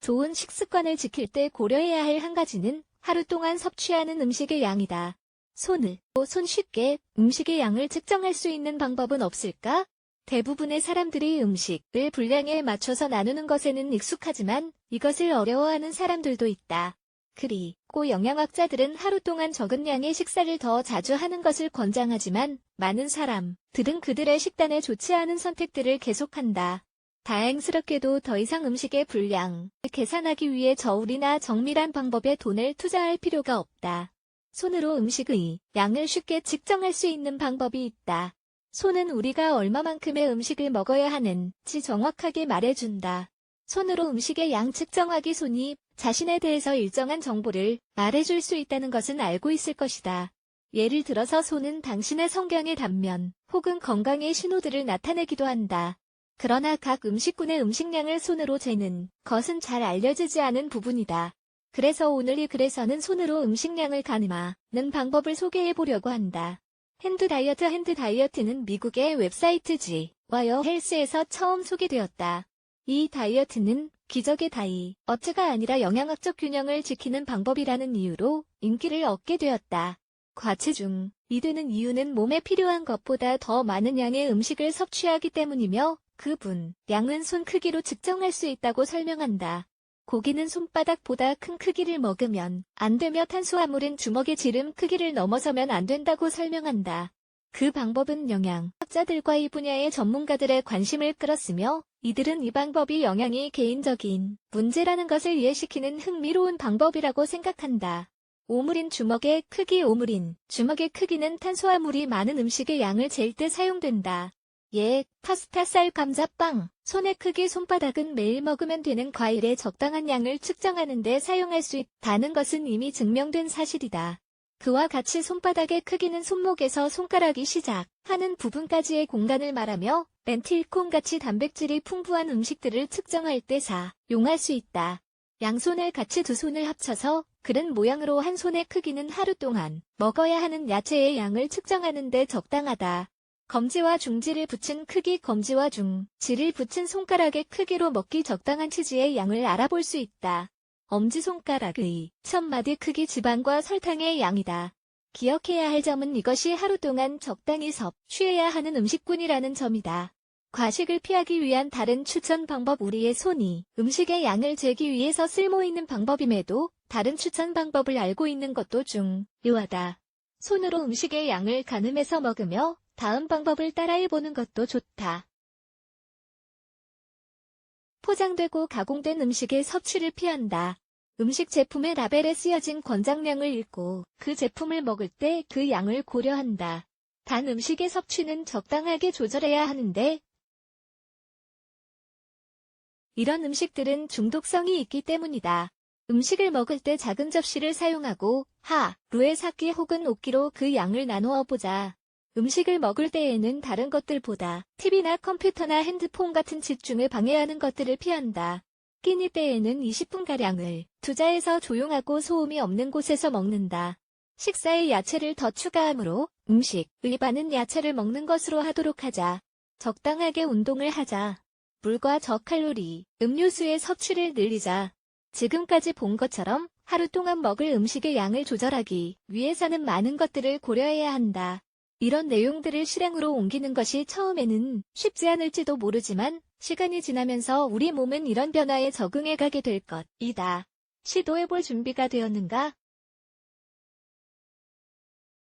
좋은 식습관을 지킬 때 고려해야 할 한 가지는 하루 동안 섭취하는 음식의 양이다. 손을, 손 쉽게 음식의 양을 측정할 수 있는 방법은 없을까? 대부분의 사람들이 음식을 분량에 맞춰서 나누는 것에는 익숙하지만 이것을 어려워하는 사람들도 있다. 그리고 영양학자들은 하루 동안 적은 양의 식사를 더 자주 하는 것을 권장하지만 많은 사람들은 그들의 식단에 좋지 않은 선택들을 계속한다. 다행스럽게도 더 이상 음식의 분량을 계산하기 위해 저울이나 정밀한 방법에 돈을 투자할 필요가 없다. 손으로 음식의 양을 쉽게 측정할 수 있는 방법이 있다. 손은 우리가 얼마만큼의 음식을 먹어야 하는지 정확하게 말해준다. 손으로 음식의 양 측정하기 손이 자신에 대해서 일정한 정보를 말해줄 수 있다는 것은 알고 있을 것이다. 예를 들어서 손은 당신의 성경의 단면 혹은 건강의 신호들을 나타내기도 한다. 그러나 각 음식군의 음식량을 손으로 재는 것은 잘 알려지지 않은 부분이다. 그래서 오늘 이 글에서는 손으로 음식량을 가늠하는 방법을 소개해 보려고 한다. 핸드 다이어트 핸드 다이어트는 미국의 웹사이트지 와요 헬스에서 처음 소개되었다. 이 다이어트는 기적의 다이어트가 아니라 영양학적 균형을 지키는 방법이라는 이유로 인기를 얻게 되었다. 과체중, 이 되는 이유는 몸에 필요한 것보다 더 많은 양의 음식을 섭취하기 때문이며 그 분, 양은 손 크기로 측정할 수 있다고 설명한다. 고기는 손바닥보다 큰 크기를 먹으면 안 되며 탄수화물은 주먹의 지름 크기를 넘어서면 안 된다고 설명한다. 그 방법은 영양 학자들과 이 분야의 전문가들의 관심을 끌었으며 이들은 이 방법이 영양이 개인적인 문제라는 것을 이해시키는 흥미로운 방법이라고 생각한다. 오물인 주먹의 크기 오물인 주먹의 크기는 탄수화물이 많은 음식의 양을 잴 때 사용된다. 예, 파스타, 쌀, 감자, 빵, 손의 크기 손바닥은 매일 먹으면 되는 과일의 적당한 양을 측정하는 데 사용할 수 있다는 것은 이미 증명된 사실이다. 그와 같이 손바닥의 크기는 손목에서 손가락이 시작하는 부분까지의 공간을 말하며 렌틸콩같이 단백질이 풍부한 음식들을 측정할 때 사 용할 수 있다. 양손을 같이 두 손을 합쳐서 그른 모양으로 한 손의 크기는 하루 동안 먹어야 하는 야채의 양을 측정하는 데 적당하다. 검지와 중지를 붙인 크기 검지와 중지를 붙인 손가락의 크기로 먹기 적당한 치즈의 양을 알아볼 수 있다. 엄지손가락의 첫 마디 크기 지방과 설탕의 양이다. 기억해야 할 점은 이것이 하루 동안 적당히 섭취해야 하는 음식군이라는 점이다. 과식을 피하기 위한 다른 추천 방법 우리의 손이 음식의 양을 재기 위해서 쓸모있는 방법임에도 다른 추천 방법을 알고 있는 것도 중요하다. 손으로 음식의 양을 가늠해서 먹으며 다음 방법을 따라해보는 것도 좋다. 포장되고 가공된 음식의 섭취를 피한다. 음식 제품의 라벨에 쓰여진 권장량을 읽고 그 제품을 먹을 때 그 양을 고려한다. 단 음식의 섭취는 적당하게 조절해야 하는데 이런 음식들은 중독성이 있기 때문이다. 음식을 먹을 때 작은 접시를 사용하고 하 루에 4끼 혹은 5끼로 그 양을 나누어 보자. 음식을 먹을 때에는 다른 것들보다 TV나 컴퓨터나 핸드폰 같은 집중을 방해하는 것들을 피한다. 끼니 때에는 20분가량을 투자해서 조용하고 소음이 없는 곳에서 먹는다. 식사에 야채를 더 추가하므로 음식의 반은 야채를 먹는 것으로 하도록 하자. 적당하게 운동을 하자. 물과 저칼로리, 음료수의 섭취를 늘리자. 지금까지 본 것처럼 하루 동안 먹을 음식의 양을 조절하기 위해서는 많은 것들을 고려해야 한다. 이런 내용들을 실행으로 옮기는 것이 처음에는 쉽지 않을지도 모르지만 시간이 지나면서 우리 몸은 이런 변화에 적응해 가게 될 것이다. 시도해볼 준비가 되었는가?